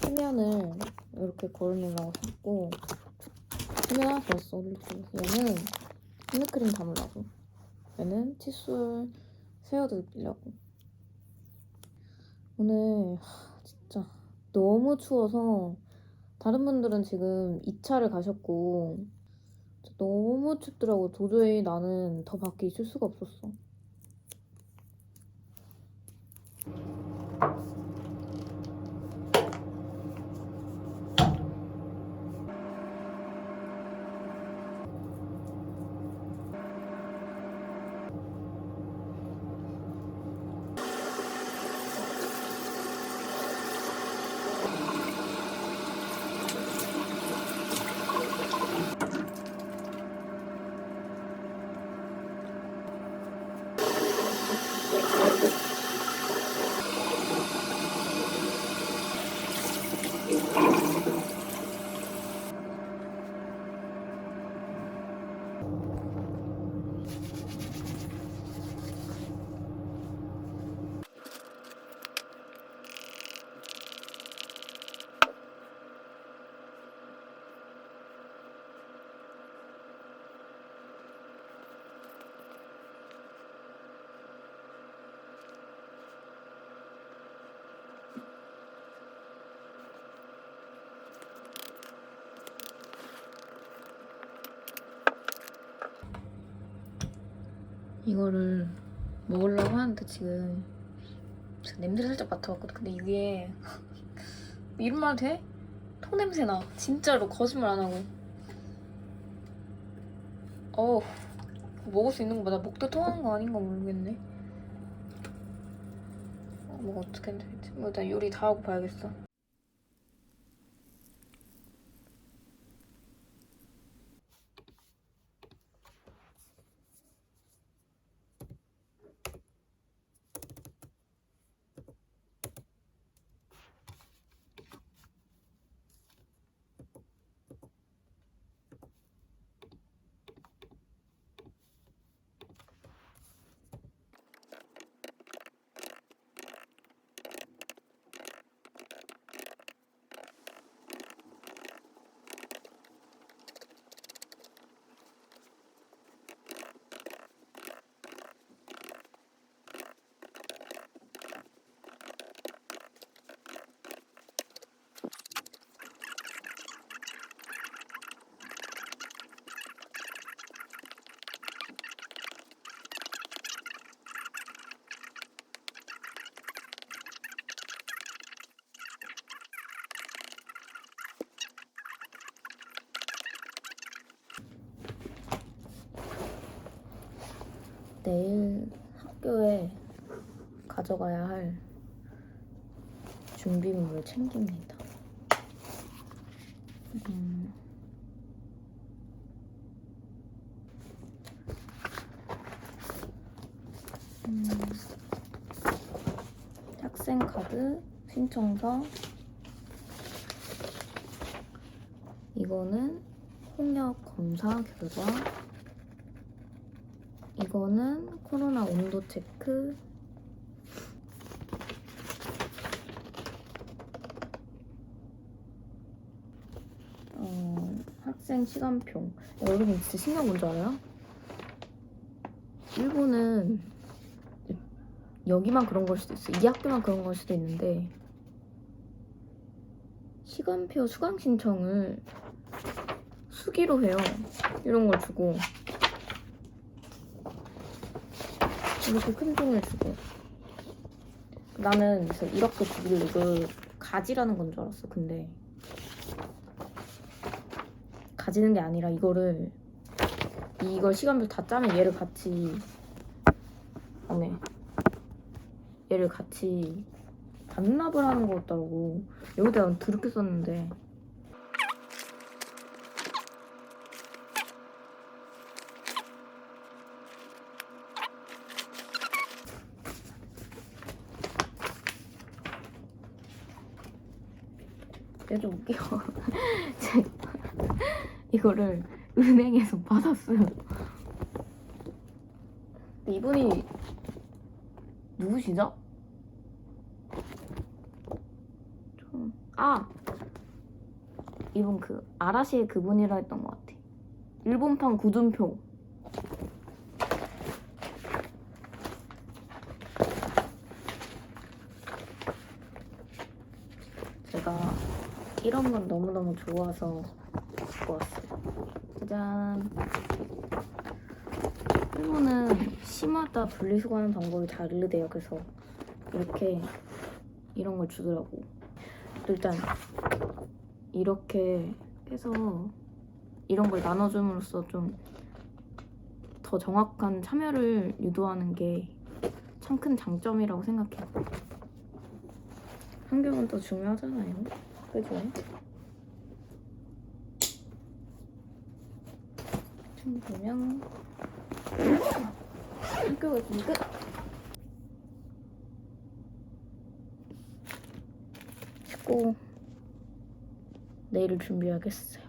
세면을 이렇게 걸어놓으려고 샀고 세면 하나 더 써. 얘는 핸드크림 담으려고. 얘는 칫솔 세워두려고. 오늘 하, 진짜 너무 추워서 다른 분들은 지금 2차를 가셨고 너무 춥더라고. 도저히 나는 더 밖에 있을 수가 없었어 이거를 먹으려고 하는데 지금 냄새를 살짝 맡아봤거든. 근데 이게 이런 말 돼? 통 냄새 나. 진짜로 거짓말 안 하고. 어우 먹을 수 있는 거보다 목도 통하는 거 아닌가 모르겠네. 어, 뭐 어떻게 해야 되지? 뭐 일단 요리 다 하고 봐야겠어. 내일 학교에 가져가야 할 준비물을 챙깁니다. 음. 음. 학생 카드, 신청서. 이거는 홍역 검사 결과. 이거는 코로나 온도 체크. 어, 학생 시간표. 야, 여러분 진짜 신기한 뭔지 알아요? 일본은 여기만 그런 걸 수도 있어. 이 학교만 그런 걸 수도 있는데 시간표 수강 신청을 수기로 해요. 이런 걸 주고 이렇게 큰 종을 주고. 나는 이렇게 주길래 이걸 가지라는 건 줄 알았어 근데. 가지는 게 아니라 이거를 이걸 시간별 다 짜면 얘를 같이 안에 얘를 같이 반납을 하는 거였더라고. 여기다 드럽게 썼는데 내가 좀 웃겨. 제가 이거를 은행에서 받았어요. 근데 이분이 누구시죠? 좀 아 이분 그 아라시의 그분이라 했던 것 같아. 일본판 구준표. 제가 이런 건 너무너무 좋아서 갖고 왔어요. 짜잔. 일본은 시마다 분리수거하는 방법이 다르대요. 그래서 이렇게 이런 걸 주더라고. 또 일단 이렇게 해서 이런 걸 나눠줌으로써 좀 더 정확한 참여를 유도하는 게 참 큰 장점이라고 생각해요. 환경은 더 중요하잖아요. 그죠? 좀 보면 학교가 좀 끝. 씻고 내일을 준비하겠어요.